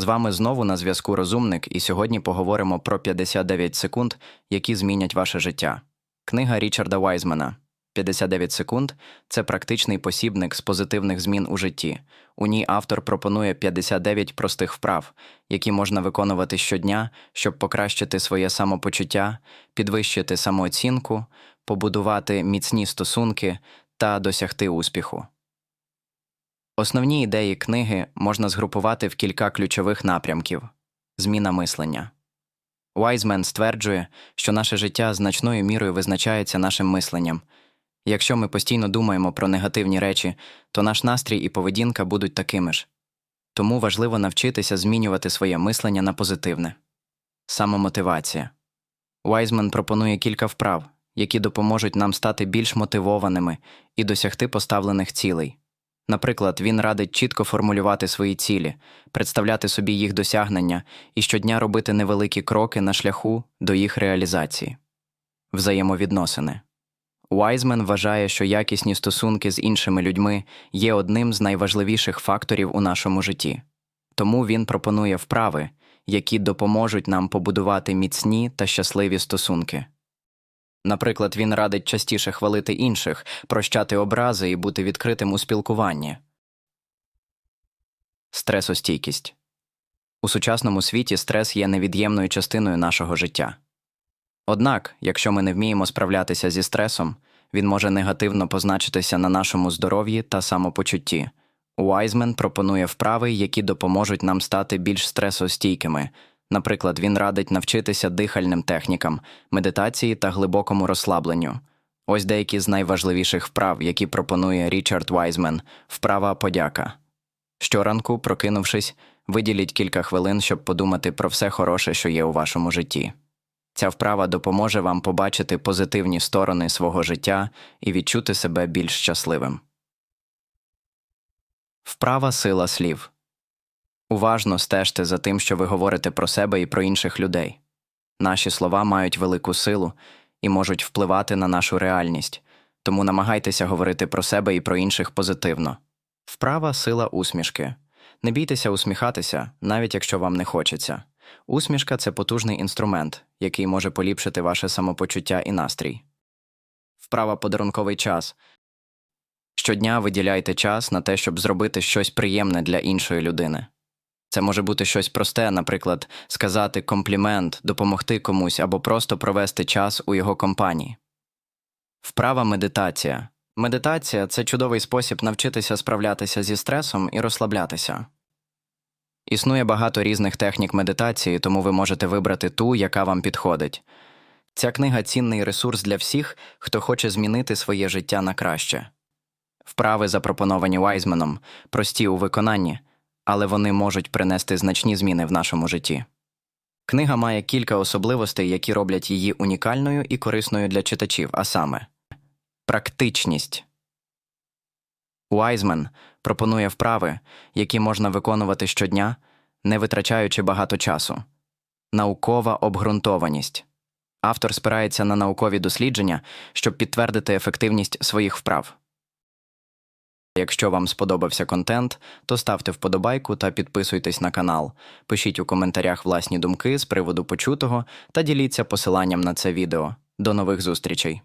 З вами знову на зв'язку Розумник, і сьогодні поговоримо про 59 секунд, які змінять ваше життя. Книга Річарда Вайзмена «59 секунд це практичний посібник з позитивних змін у житті. У ній автор пропонує 59 простих вправ, які можна виконувати щодня, щоб покращити своє самопочуття, підвищити самооцінку, побудувати міцні стосунки та досягти успіху. Основні ідеї книги можна згрупувати в кілька ключових напрямків зміна мислення. Вайзмен стверджує, що наше життя значною мірою визначається нашим мисленням. Якщо ми постійно думаємо про негативні речі, то наш настрій і поведінка будуть такими ж. Тому важливо навчитися змінювати своє мислення на позитивне. Самомотивація. Вайзмен пропонує кілька вправ, які допоможуть нам стати більш мотивованими і досягти поставлених цілей. Наприклад, він радить чітко формулювати свої цілі, представляти собі їх досягнення і щодня робити невеликі кроки на шляху до їх реалізації. Взаємовідносини. Уайзмен вважає, що якісні стосунки з іншими людьми є одним з найважливіших факторів у нашому житті. Тому він пропонує вправи, які допоможуть нам побудувати міцні та щасливі стосунки. Наприклад, він радить частіше хвалити інших, прощати образи і бути відкритим у спілкуванні. Стресостійкість у сучасному світі стрес є невід'ємною частиною нашого життя. Однак, якщо ми не вміємо справлятися зі стресом, він може негативно позначитися на нашому здоров'ї та самопочутті. Уайзмен пропонує вправи, які допоможуть нам стати більш стресостійкими. Наприклад, він радить навчитися дихальним технікам, медитації та глибокому розслабленню. Ось деякі з найважливіших вправ, які пропонує Річард Вайзмен вправа подяка. Щоранку, прокинувшись, виділіть кілька хвилин, щоб подумати про все хороше, що є у вашому житті. Ця вправа допоможе вам побачити позитивні сторони свого життя і відчути себе більш щасливим. Вправа сила слів. Уважно стежте за тим, що ви говорите про себе і про інших людей. Наші слова мають велику силу і можуть впливати на нашу реальність, тому намагайтеся говорити про себе і про інших позитивно. Вправа сила усмішки. Не бійтеся усміхатися, навіть якщо вам не хочеться. Усмішка це потужний інструмент, який може поліпшити ваше самопочуття і настрій. Вправа подарунковий час. Щодня виділяйте час на те, щоб зробити щось приємне для іншої людини. Це може бути щось просте, наприклад, сказати комплімент, допомогти комусь або просто провести час у його компанії. Вправа медитація. Медитація це чудовий спосіб навчитися справлятися зі стресом і розслаблятися. Існує багато різних технік медитації, тому ви можете вибрати ту, яка вам підходить. Ця книга цінний ресурс для всіх, хто хоче змінити своє життя на краще. Вправи, запропоновані Вайзменом, прості у виконанні, але вони можуть принести значні зміни в нашому житті. Книга має кілька особливостей, які роблять її унікальною і корисною для читачів, а саме практичність. Уайзмен пропонує вправи, які можна виконувати щодня, не витрачаючи багато часу. Наукова обґрунтованість. Автор спирається на наукові дослідження, щоб підтвердити ефективність своїх вправ. Якщо вам сподобався контент, то ставте вподобайку та підписуйтесь на канал. Пишіть у коментарях власні думки з приводу почутого та діліться посиланням на це відео. До нових зустрічей!